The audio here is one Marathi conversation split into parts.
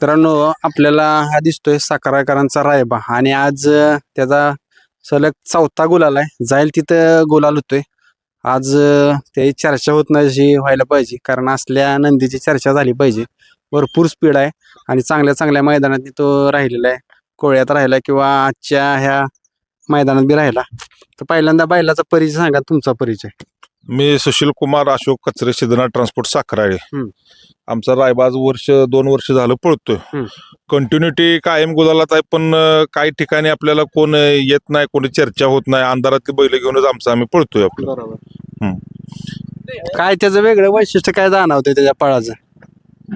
मित्रांनो आपल्याला हा दिसतोय साखराकरांचा रायबा आणि आज त्याचा सलग चौथा गुलाल आहे जाईल तिथं गुलाल होतोय आज त्याची चर्चा होत नाही अशी व्हायला पाहिजे. कारण असल्या नंदीची चर्चा झाली पाहिजे. भरपूर स्पीड आहे आणि चांगल्या चांगल्या मैदानात तो राहिलेला आहे. कोळ्यात राहिला किंवा आजच्या ह्या मैदानात बी राहिला. तर पहिल्यांदा बैलाचा परिचय सांगा तुमचा परिचय. मी सुशील कुमार अशोक कचरे सिद्धनाथ ट्रान्सपोर्ट साखराळे हम्म. आमचा रायबाज वर्ष दोन वर्ष झालं पळतोय हम्म. कंटिन्युटी कायम गुलालात आहे पण अं, काही ठिकाणी आपल्याला कोण अं, येत नाही कोणी चर्चा होत नाही अंधारातली बैल घेऊनच आमचं आम्ही पळतोय आपलं बरोबर. काय त्याचं वेगळं वैशिष्ट्य काय जाणवतंय त्याच्या पळाचं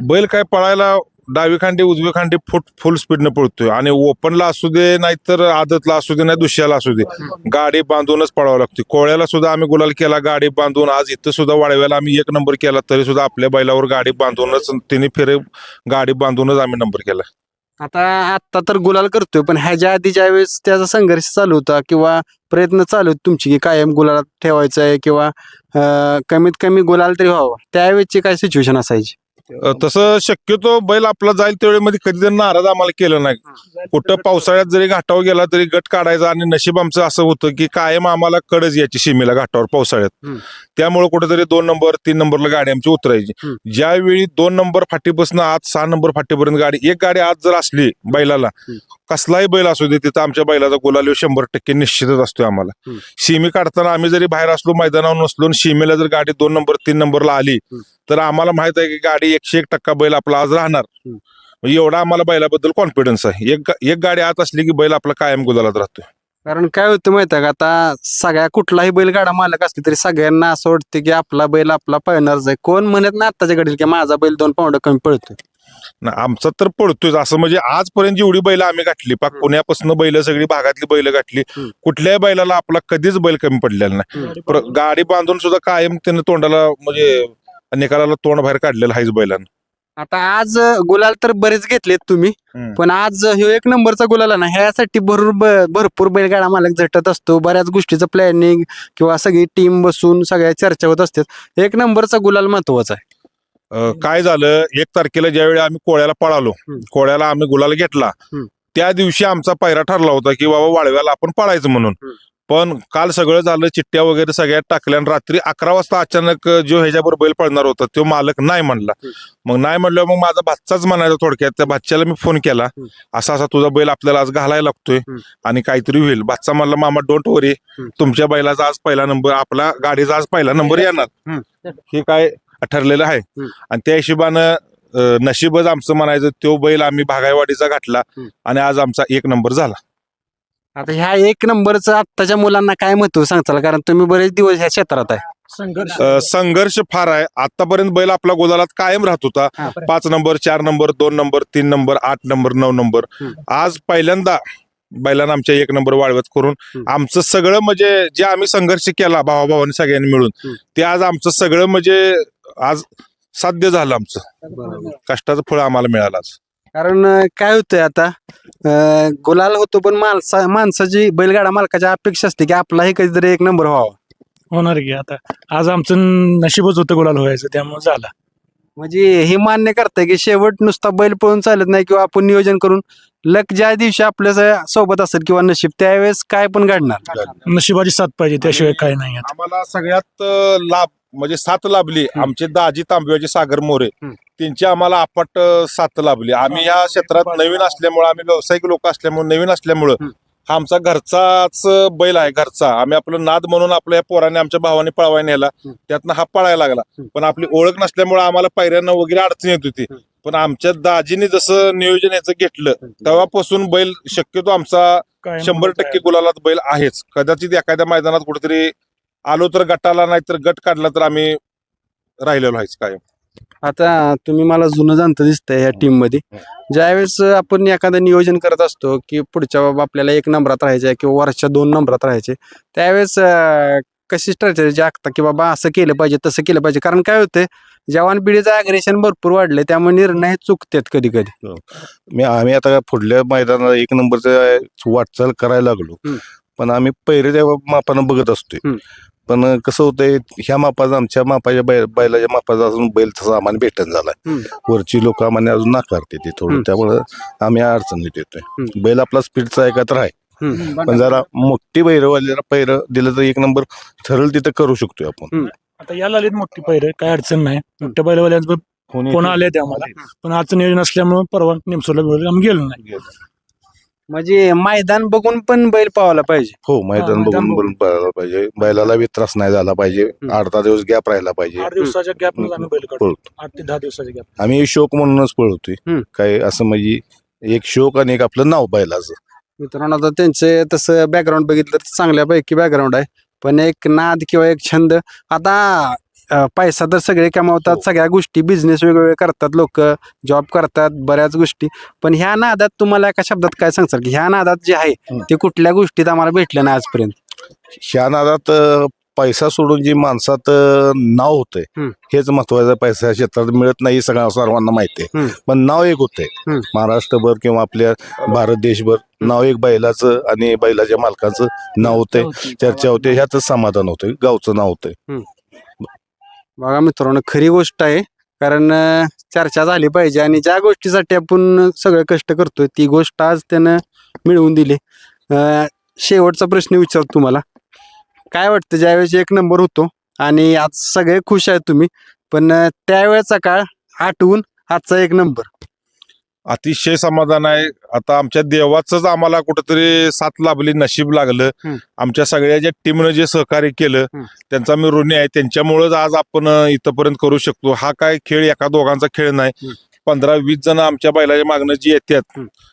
बैल काय पळायला डावी खांडी उजवी खांडी फुट फुल स्पीडने पळतोय. आणि ओपनला असू दे नाहीतर आदतला असू दे नाही दुसऱ्याला असू दे. गाडी बांधूनच पळावं लागते. कोळ्याला सुद्धा आम्ही गुलाल केला गाडी बांधून. आज इथं सुद्धा वाळव्याला आम्ही एक नंबर केला तरी सुद्धा आपल्या बैलावर गाडी बांधूनच तिने फेरे गाडी बांधूनच आम्ही नंबर केला. आता आता तर गुलाल करतोय पण ह्याच्या आधी ज्या वेळेस त्याचा संघर्ष चालू होता किंवा प्रयत्न चालू होते तुमची की कायम गुलाल ठेवायचं आहे किंवा अं, कमीत कमी गुलाल तरी व्हावं त्यावेळेसची काय सिच्युएशन असायची? तसं शक्यतो बैल आपला जाईल त्यावेळेमध्ये कधी तरी नाराज आम्हाला केलं नाही कुठं पावसाळ्यात जरी घाटावर गेला तरी गट काढायचा आणि नशीब आमचं असं होतं की कायम आम्हाला कडच यायची सीमेला घाटावर पावसाळ्यात. त्यामुळे कुठेतरी दोन नंबर तीन नंबरला गाडी आमची उतरायची. ज्यावेळी दोन नंबर फाटीपासून आज सहा नंबर फाटीपर्यंत गाडी एक गाडी आज जर असली बैलाला. कसलाही बैल असू दे तिथं आमच्या बैलाचा गुलाल शंभर टक्के निश्चितच असतोय आम्हाला. सीमी काढताना आम्ही जरी बाहेर असलो मैदानावर नसलो सीमेला जर गाडी दोन नंबर तीन नंबरला आली. तर आम्हाला माहीत आहे की गाडी एकशे एक टक्का बैल आपला आज राहणार. एवढा आम्हाला बैलाबद्दल कॉन्फिडन्स आहे. एक गा- एक गाडी आत असली की बैल आपला कायम गुलालात राहतोय. कारण काय होतं माहिती आहे का आता सगळ्या कुठलाही बैलगाडा मालक असले तरी सगळ्यांना असं वाटतं की आपला बैल आपला पळणारच आहे. कोण म्हणत ना आत्ताच्या घडील की माझा बैल दोन पावडं कमी पळतोय. ना आमचा तर पडतोय असं म्हणजे आजपर्यंत जेवढी बैल आम्ही गाठली पाक हम्म. पुण्यापासून बैल सगळी भागातली बैल गाठली हम्म. कुठल्याही बैलाला आपला कधीच बैल कमी पडलेला नाही. प्र- गाडी बांधून सुद्धा कायम त्यानं तोंडाला म्हणजे निकालाला तोंड बाहेर काढलेलं आहेच बैलानं आता आज गुलाल तर बरेच घेतलेत तुम्ही हम्म. पण आज ह्यो एक नंबरचा गुलाल आहे ना ह्यासाठी भरपूर भरपूर बैलगाडा मालक झटत असतो बऱ्याच गोष्टीचं प्लॅनिंग किंवा सगळी टीम बसून सगळ्या चर्चा होत असतात एक नंबरचा गुलाल महत्त्वाचा आहे अं, काय झालं एक तारखेला ज्यावेळी आम्ही कोळ्याला पळालो हम्म. कोळ्याला आम्ही गुलाल घेतला हम्म. त्या दिवशी आमचा पायरा ठरला होता की बाबा वाळव्याला आपण पळायचं म्हणून हम्म. पण काल सगळं झालं चिठ्ठ्या वगैरे सगळ्यात टाकल्या आणि रात्री अकरा वाजता अचानक जो ह्याच्यावर बैल पळणार होता तो मालक नाही म्हणला मग नाही म्हणलं मग माझा भाच्याच म्हणायचा थोडक्यात त्या भाच्याला मी फोन केला. असा असा तुझा बैल आपल्याला आज घालायला लागतोय. आणि काहीतरी होईल भाचा म्हणला मामा डोंट वरी. तुमच्या बैलाचा आज पहिला नंबर आपला गाडीचा आज पहिला नंबर येणार. हे काय ठरलेलं आहे. आणि त्या हिशोबानं नशीबच आमचं म्हणायचं तो बैल आम्ही भागायवाडीचा घातला. आणि आज आमचा एक नंबर झाला आता ह्या एक नंबरचं आत्ताच्या मुलांना काय महत्त्व सांगताल? कारण तुम्ही बरेच दिवस ह्या क्षेत्रात आहे. संघर्ष. अं, संघर्ष फार आहे. आतापर्यंत बैल आपला गोलालात कायम राहत होता. हा. पाच नंबर चार नंबर दोन नंबर तीन नंबर आठ नंबर नऊ नंबर. हम्म. आज पहिल्यांदा बैलांना आमच्या एक नंबर वाढवत करून हम्म. आमचं सगळं म्हणजे जे आम्ही संघर्ष केला भावाभावानी सगळ्यांनी मिळून हम्म. ते आज आमचं सगळं म्हणजे आज साध्य झालं आमचं. कष्टाचं फळ आम्हाला मिळालं आज. कारण अं, काय होतंय आता अं, गुलाल होतो पण माणसा माणसाची बैलगाडा मालकाची अपेक्षा असते की आपलाही कधीतरी एक नंबर व्हावा. होणार की आता. आज आमचं नशीबच होतं गुलाल व्हायचं त्यामुळे झाला. म्हणजे हे मान्य करताय की शेवट नुसता बैल पळून चालत नाही किंवा आपण नियोजन करून लक ज्या दिवशी आपल्या स- सोबत असेल किंवा नशीब त्यावेळेस काय पण घडणार. नशिबाची साथ पाहिजे त्याशिवाय काय नाही आता. आम्हाला सगळ्यात अं, लाभ म्हणजे साथ लाभली आमचे दाजी तांबव्याचे सागर मोरे. त्यांची आम्हाला अपाट अं, साथ लाभली आम्ही या क्षेत्रात नवीन असल्यामुळे आम्ही व्यावसायिक लोक असल्यामुळे नवीन असल्यामुळं. हा आमचा घरचाच बैल आहे घरचा आम्ही आपलं नाद म्हणून आपल्या पोराने आमच्या भावाने पळवाय नेला. त्यातनं हा पळायला लागला. पण आपली ओळख नसल्यामुळे आम्हाला पायऱ्यांना वगैरे अडचण येत होती. पण आमच्या दाजीने जसं नियोजन याचं घेतलं तेव्हापासून बैल शक्यतो आमचा शंभर टक्के गुलालात बैल आहेच कदाचित एखाद्या मैदानात कुठेतरी आलो तर गटाला नाही तर गट काढला तर आम्ही राहिलेलो आहेच काय आता तुम्ही मला जुनं जाणतं दिसतंय या टीममध्ये. ज्यावेळेस आपण एखादं नियोजन करत असतो की पुढच्या बाबा आपल्याला एक नंबरात राहायचे किंवा वरच्या दोन नंबरात राहायचे त्यावेळेस कशी स्ट्रॅटेजी आखता की बाबा असं केलं पाहिजे तसं केलं पाहिजे? कारण काय होतंय जवान पिढीचं अग्रेशन भरपूर वाढले त्यामुळे निर्णय चुकतात कधी कधी मी आम्ही आता पुढल्या मैदानात एक नंबरचं वाटचाल करायला लागलो. पण आम्ही पहिरे त्या मापानं बघत असतोय. पण कसं होतंय ह्या मापाचा आमच्या मापाच्या बैल बैलाच्या मापाचा अजून बैल तसा आम्हाला भेटन झालाय. हम्म. वरची लोक आम्हाला अजून नाकारते ते थोडं. त्यामुळं आम्ही अडचणीत येतोय. बैल आपला स्पीडचा आहे का तर आहे. हम्म. पण जरा मोठी बैरवाल्याला पैर दिलं तर एक नंबर ठरल तिथं करू शकतोय आपण. आता याला आलीत मोठी पैर काय अडचण नाही. मोठ्या बैलवाल्यांचं फोन आले ते आम्हाला. पण आजचं नियोजन असल्यामुळे परवा निमसोला आम्ही गेलो नाही. म्हणजे मैदान बघून पण बैल पावायला पाहिजे. हो मैदान मैदान बघून बघून. बघून. पळायला पाहिजे. बैलाला बी त्रास नाही झाला पाहिजे. आठ दहा दिवस गॅप राहायला पाहिजे. आठ दिवसाच्या आम्ही बैल काढतो. पळतो. आठ ते दहा दिवसाच्या गॅप. आम्ही शोक म्हणूनच पळवतोय हम्म. काय असं म्हणजे एक शोक आणि एक आपलं नाव बैलाचं. मित्रांनो आता त्यांचे तसं बॅकग्राऊंड बघितलं तर चांगल्यापैकी बॅकग्राऊंड आहे. पण एक नाद किंवा एक छंद. आता अं, पैसा तर सगळे कमावतात हो. सगळ्या गोष्टी बिझनेस वेगवेगळे करतात लोक जॉब करतात बऱ्याच गोष्टी. पण ह्या नादात तुम्हाला एका शब्दात काय सांगचाल की ह्या नादात जे आहे हं. ते कुठल्या गोष्टीत आम्हाला भेटलं नाही आजपर्यंत? ह्या नादात अं, पैसा सोडून जी माणसात अं, नाव होतंय हम्म. हेच महत्वाचं पैसा क्षेत्रात मिळत नाही हे सगळ्या सर्वांना माहिती आहे. पण नाव एक होतंय. हम्म. महाराष्ट्रभर किंवा आपल्या भारत देशभर नाव एक बैलाचं आणि बैलाच्या मालकाचं नाव होतंय. चर्चा होते ह्यातच समाधान होतंय. गावचं नाव होतंय. बघा मित्रांनो खरी गोष्ट आहे. कारण चर्चा झाली पाहिजे आणि ज्या गोष्टीसाठी आपण सगळे कष्ट करतोय ती गोष्ट आज त्यानं मिळवून दिली. शेवटचा प्रश्न विचारतो तुम्हाला. काय वाटतं ज्यावेळेस एक नंबर होतो आणि आज सगळे खुश आहेत तुम्ही पण त्यावेळेचा काळ आठवून आजचा एक नंबर. अतिशय समाधान आहे. आता आमच्या देवाचंच आम्हाला कुठंतरी साथ लाभली नशीब लागलं. आमच्या सगळ्या ज्या टीमनं जे सहकार्य केलं. त्यांचा मी ऋणी आहे. त्यांच्यामुळेच आज आपण इथपर्यंत करू शकतो. हा काय खेळ एका दोघांचा खेळ नाही. पंधरा वीस जण आमच्या बैलाच्या मागणं जी येतात.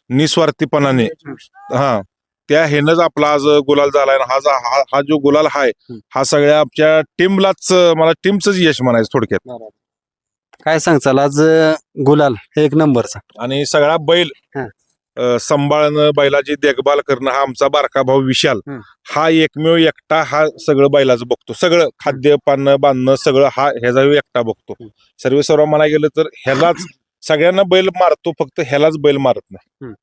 निस्वार्थीपणाने. हा. त्या हेनच आपला आज गुलाल झालाय. हा जा- हा- जो गुलाल आहे. हा सगळ्या आमच्या टीमलाच मला टीमच यश म्हणायचं थोडक्यात. काय सांगचाल आज अं, गुलाल एक नंबरचा. आणि सगळा बैल हा. अ, सांभाळणं बैलाची देखभाल करणं हा आमचा बारका भाऊ विशाल. हम्म. हा एकमेव एकटा हा सगळं बैलाचं बघतो. सगळं खाद्य पानं बांधणं सगळं हा ह्याचा ह्यो एकटा बघतो. सर्व सर्व म्हणायला गेलं तर ह्यालाच सगळ्यांना बैल मारतो फक्त ह्यालाच बैल मारत नाही.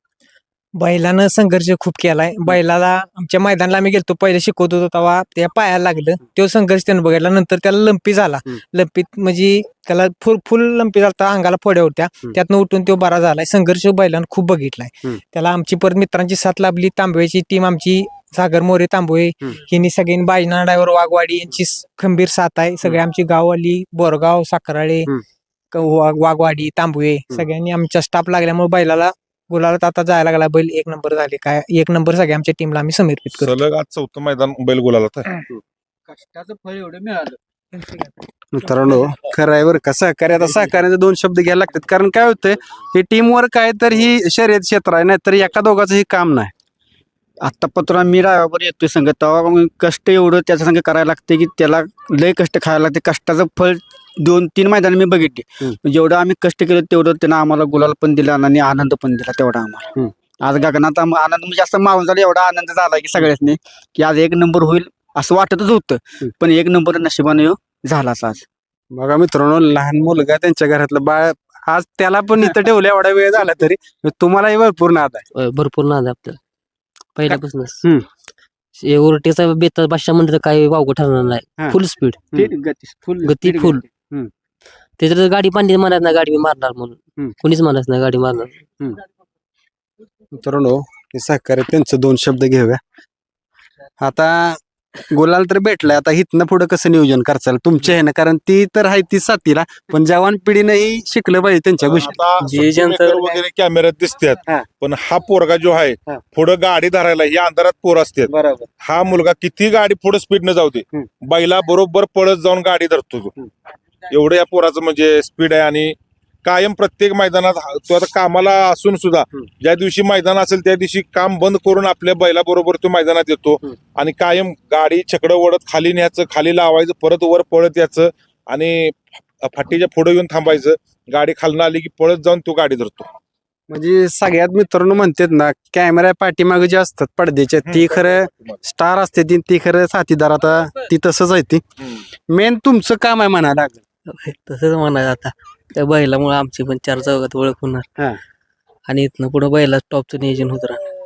बैलानं संघर्ष खूप केलाय. बैलाला आमच्या मैदानाला आम्ही गेलतो पहिले शिकवत होतो तेव्हा त्या पायाला लागलं. तो संघर्ष त्यानं बघितला नंतर त्याला लंपी झाला. लंपीत म्हणजे त्याला फुल फुल लंपी झाला अंगाला फोड्या होत्या. त्यातनं उठून तो बरा झालाय. संघर्ष बैलानं खूप बघितलाय. त्याला आमची परत मित्रांची साथ लाभली. तांबव्याची टीम आमची सागर मोरे हम्म. हिनी सगळ्यांनी बायना ड्रायव्हर वाघवाडी यांची खंबीर साथ आहे. सगळे आमची गाववाली बोरगाव साखराळे वाघवाडी तांबवे सगळ्यांनी आमच्या स्टाफ लागल्यामुळे बैलाला गुलालात आता जायला लागला बैल एक नंबर झाले काय एक नंबर सगळ्या आमच्या टीमला आम्ही समर्पित करतो. सलग आज चौथं मैदान बैल गुलाला कष्टाचं फळ एवढं मिळालं. मित्रांनो खरं आहे बरं का सहकार्य आता सहकार्याचे दोन शब्द घ्यायला लागतात. कारण काय होतंय हे टीम वर्क आहे तर ही शर्यत क्षेत्र आहे नाही तर एका दोघाचं हे काम नाही. आत्ता पत्र मी रायावर येतोय संघ तेव्हा मग कष्ट एवढं त्याच्या संग करायला लागते की त्याला लय कष्ट खायला लागते कष्टाचं फळ दोन तीन मैदान मी बघितली. हम्म. जेवढं आम्ही कष्ट केलं तेवढं त्यानं आम्हाला गुलाल पण दिला आणि आनंद पण दिला तेवढा आम्हाला. आज गगनात आनंद म्हणजे जास्त मावून झाला एवढा आनंद झाला की सगळ्यांनी की आज एक नंबर होईल असं वाटतच होतं. पण एक नंबर नशिबाने झालाच आज. बघा मित्रांनो लहान मुलगा त्यांच्या घरातलं बाळ आज त्याला पण इथं ठेवलं एवढा वेळ झाला तरी तुम्हालाही भरपूर नाद आहे. भरपूर नाद आहे आपल्याला. पहिल्यापासूनच हम्म. हे उरटीचा बेता भाषा म्हणलं तर काही वावगं ठरणार हा. नाही फुल स्पीड हम्म. गती फुल गती speed full. गती. त्याच्यात गाडी पांडी मारत नाही गाडी मी मारणार हम्म. म्हणून कोणीच मारत नाही गाडी मारणार मित्रांनो हे सहकार्य त्यांचं दोन शब्द घेऊया आता गुलाल तर भेटलाय. आता इथनं पुढे कसं नियोजन करचाल? तुमच्या ह्यानं कारण ती तर आहे ती साथीला पण जवान पिढीनंही शिकलं पाहिजे त्यांच्या गोष्टी. आता जे सुट्टी जनता- मेकर वगैरे कॅमेऱ्यात दिसतात हा. पण हा पोरगा जो आहे हा. पुढं गाडी धरायला या अंधारात पोर असतात बरोबर. हा मुलगा किती गाडी पुढे स्पीडनं जाऊ दे. हम्म. बैला बरोबर पळत जाऊन गाडी धरतो तो. एवढं या पोराचं म्हणजे स्पीड आहे आणि कायम प्रत्येक मैदानात हा- तो आता कामाला असून सुद्धा हम्म. ज्या दिवशी मैदान असेल त्या दिवशी काम बंद करून आपल्या बैला बरोबर तो मैदानात येतो. हम्म. आणि कायम गाडी छकडं ओढत खाली न्यायचं खाली लावायचं परत वर पळत यायचं आणि फाटीच्या पुढे येऊन थांबायचं. गाडी खालनं आली की पळत जाऊन तो गाडी धरतो. म्हणजे सगळ्यात मित्रांनो म्हणतात ना कॅमेरा पाठीमागे जे असतात पडद्याच्या ती खरं स्टार असते ती ती खरं साथीदार आता ती तसंच आहे ती. मेन तुमचं काम आहे म्हणायला लागेल. तसंच म्हणायचं आता. त्या बैलामुळे आमची पण चार चौघात ओळख हा. होणार आणि इथनं पुढे बैला टॉपचं नियोजन होत राहणार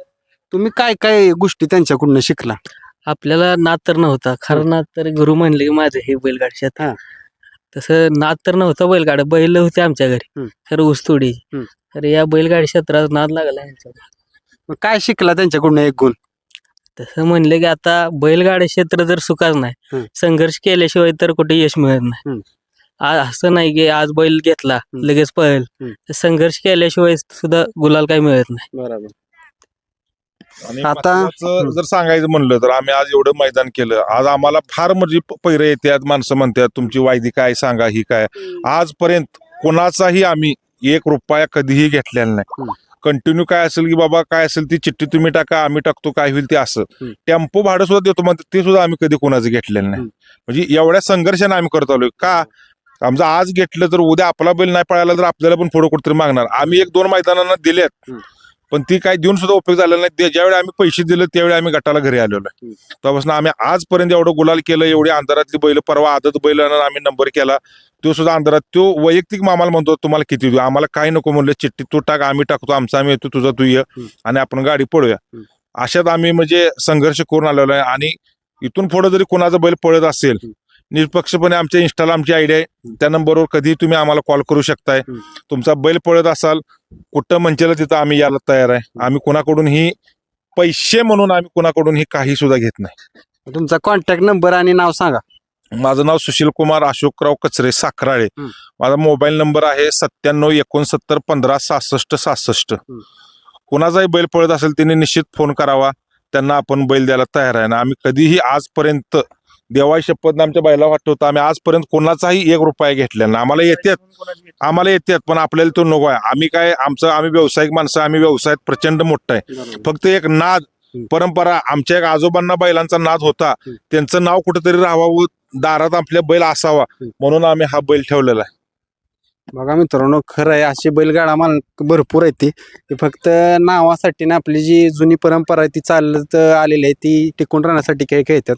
तुम्ही काय काय गोष्टी त्यांच्याकडून शिकला आपल्याला नाद तर नव्हता खरं नाद तर गुरु म्हणले की माझं हे बैलगाडी हा. क्षेत्र तसं नाद तर नव्हता बैलगाड्या बैल होते आमच्या घरी हम्म. खरं ऊसतोडी हम्म. तर या बैलगाडी क्षेत्रात नाद लागला यांचा मग काय शिकला त्यांच्याकडून एक गुण तसं म्हणले की आता बैलगाडी क्षेत्र जर सुखाच नाही. संघर्ष केल्याशिवाय तर कुठे यश मिळत नाही हम्म. असं नाही की आज बैल घेतला. लगेच पळेल. संघर्ष केल्याशिवाय सुद्धा गुलाल काही मिळत नाही. बरोबर. आणि आता- जर सांगायचं म्हणलं तर आम्ही आज एवढं मैदान केलं. आज आम्हाला फार म्हणजे पैरे येतात माणसं म्हणतात तुमची वायदी काय सांगा ही काय. आजपर्यंत कोणाचाही आम्ही एक रुपया कधीही घेतलेला नाही. कंटिन्यू काय असेल की बाबा काय असेल ती चिठ्ठी तुम्ही टाका आम्ही टाकतो काय होईल ते असं. टेम्पो भाडं सुद्धा देतो म्हणतात ते सुद्धा आम्ही कधी कोणाचं घेतलेलं नाही. म्हणजे एवढ्या संघर्षाने आम्ही करत आलोय. का? आमचं आज घेतलं तर उद्या आपला बैल नाही पळाला तर आपल्याला पण पुढे कुठेतरी मागणार आम्ही एक दोन मैदानांना दिलेत. पण ती काय देऊन सुद्धा उपयोग झालेला नाही ज्यावेळी आम्ही पैसे दिले त्यावेळी आम्ही गटाला घरी आलेलो आहे. तेव्हापासून आम्ही आजपर्यंत एवढं गुलाल केलं एवढी अंधारातली बैल परवा आदत बैल आम्ही नंबर केला तो सुद्धा अंधारात तो वैयक्तिक आम्हाला म्हणतो तुम्हाला किती देऊ आम्हाला काही नको म्हणलं चिठ्ठी तू टाक आम्ही टाकतो आमचा आम्ही येतो तुझा तू ये. आणि आपण गाडी पळूया. अशात आम्ही म्हणजे संघर्ष करून आलेलो आहे आणि इथून पुढे जरी कोणाचा बैल पळत असेल. निष्पक्षपणे आमच्या इन्स्टाला आमची आयडिया आहे. त्या नंबरवर कधी तुम्ही आम्हाला कॉल करू शकताय. तुमचा बैल पळत असाल कुठं मंचेला तिथं आम्ही यायला तयार आहे. आम्ही कुणाकडून ही पैसे म्हणून आम्ही कुणाकडून ही काही सुद्धा घेत नाही. तुमचा कॉन्टॅक्ट नंबर आणि नाव सांगा. माझं नाव सुशील कुमार अशोकराव कचरे साखराळे. माझा मोबाईल नंबर आहे सत्त्याण्णव एकोणसत्तर पंधरा सहासष्ट सहासष्ट. कुणाचाही बैल पळत असेल त्यांनी निश्चित फोन करावा. त्यांना आपण बैल द्यायला तयार आहे. ना आम्ही कधीही आजपर्यंत देवाई शपथ आमच्या बैला वाटतो आम्ही आजपर्यंत कोणाचाही एक रुपया घेतलेला नाही. आम्हाला येतात आम्हाला येतात पण आपल्याला तो नको आहे. आम्ही काय आमचं आम्ही व्यावसायिक माणसं आम्ही व्यवसायात प्रचंड मोठा आहे. फक्त एक नाद. परंपरा आमच्या एक आजोबांना बैलांचा नाद होता. त्यांचं नाव कुठेतरी राहावं दारात आपल्या बैल असावा. म्हणून आम्ही हा बैल ठेवलेला आहे. बघा मित्रांनो खरं आहे अशी बैलगाडा मालक भरपूर आहे ती. ती फक्त नावासाठी ना आपली जी जुनी परंपरा आहे ती चालत आलेली आहे ती टिकून राहण्यासाठी काही खेळतात.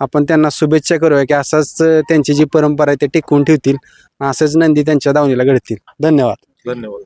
आपण त्यांना शुभेच्छा करूया की असंच त्यांची जी परंपरा आहे ते टिकवून ठेवतील असंच नंदी त्यांच्या दावणीला घडतील. धन्यवाद. धन्यवाद.